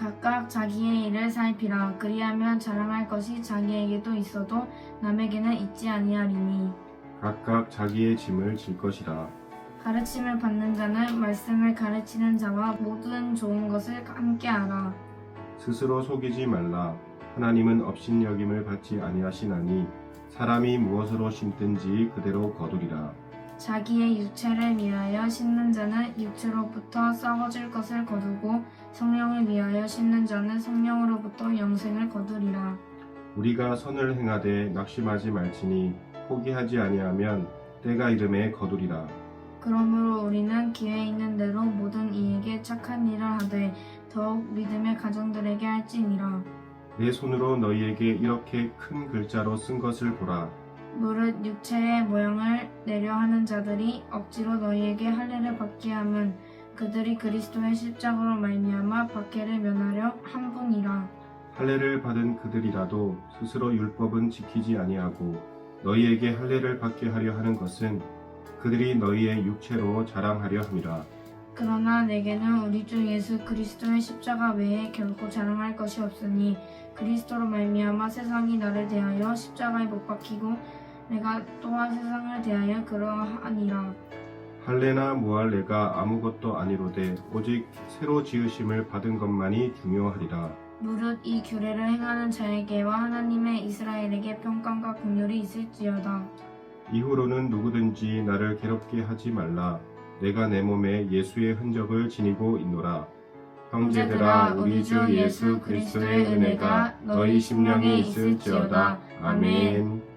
각각 자기의 일을 살피라 그리하면 자랑할 것이 자기에게도 있어도 남에게는 있지 아니하리니 각각 자기의 짐을 질 것이라 가르침을 받는 자는 말씀을 가르치는 자와 모든 좋은 것을 함께 알아 스스로 속이지 말라. 하나님은 업신여김을 받지 아니하시나니 사람이 무엇으로 심든지 그대로 거두리라. 자기의 육체를 위하여 심는 자는 육체로부터 썩어질 것을 거두고 성령을 위하여 심는 자는 성령으로부터 영생을 거두리라 우리가 선을 행하되 낙심하지 말지니 포기하지 아니하면 때가 이름에 거두리라. 그러므로 우리는 기회 있는 대로 모든 이에게 착한 일을 하되 더욱 믿음의 가정들에게 할지니라. 내 손으로 너희에게 이렇게 큰 글자로 쓴 것을 보라. 무릇 육체의 모양을 내려 하는 자들이 억지로 너희에게 할례를 받게 함은 그들이 그리스도의 십자가로 말미암아 박해를 면하려 한 분이라. 할례를 받은 그들이라도 스스로 율법은 지키지 아니하고 너희에게 할례를 받게 하려 하는 것은 그들이 너희의 육체로 자랑하려 함이라. 그러나 내게는 우리 주 예수 그리스도의 십자가 외에 결코 자랑할 것이 없으니 그리스도로 말미암아 세상이 나를 대하여 십자가에 못 박히고 내가 또한 세상을 대하여 그러하니라. 할례나 무할례가 아무것도 아니로되 오직 새로 지으심을 받은 것만이 중요하리라. 무릇 이 규례를 행하는 자에게와 하나님의 이스라엘에게 평강과 긍휼이 있을지어다. 이후로는 누구든지 나를 괴롭게 하지 말라. 내가 내 몸에 예수의 흔적을 지니고 있노라. 형제들아 우리 주 예수 그리스도의 은혜가 너희 심령에 있을지어다. 아멘.